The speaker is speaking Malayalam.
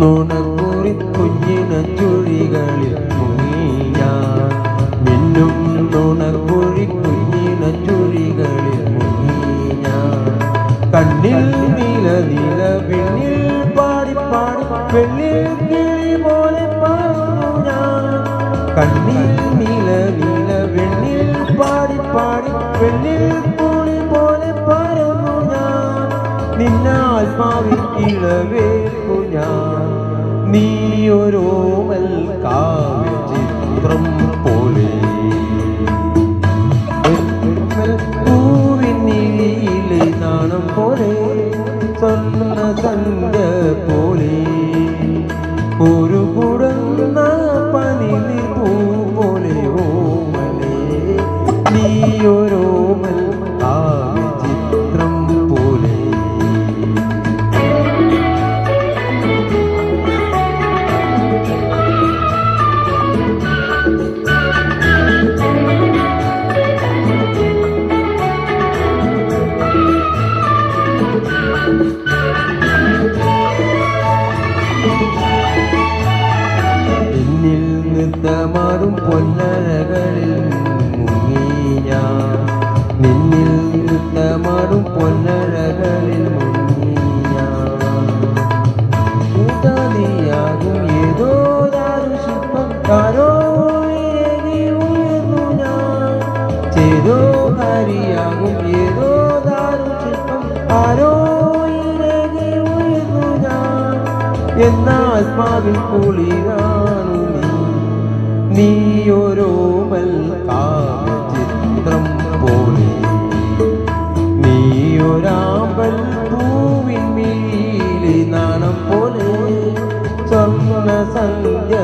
നുണക്കുറി കുഞ്ഞിന ചുഴികളിൽ മുങ്ങി മിന്നും നുണക്കുഴി കുഞ്ഞിന ചുഴികളിൽ കണ്ണിൽ നീല നീല പിന്നിൽ പാടി പാടി കിളി പോലെ കണ്ണിൽ നീല നിന്നാത്മാവിൽ ഇളവേൽക്കു ഞാൻ. നീയൊരോമൽ കാവ്യ ചിത്രം പോലെ. പൂവിനിളിയിലെ നാണം പോലെ സ്വർണ സന്ധ്യ എന്നിൽ നൃത്തമാടും പൊന്നരകളിൽ മുങ്ങി ഞാൻ നിന്നിൽ നൃത്തമാടും പൊന്നരകളിൽ മുങ്ങി ഞാൻ ൂതാതിയാകും ഏതോ ദാരു ശില്പം ആരോ ഏകി ഉയർന്നു ഞാൻ ചേതോ ഹരിയാകും ഏതോ ദാരു ശില്പം ആരോ എന്നാത്മാവിൽ കുളിരാണു നീ. നീയോരോമൽ ചിത്രം പോലെ. നീയൊരാമ്പൽ പൂവിൻ മീലി നാണം പോലെ. സ്വർണ സന്ധ്യ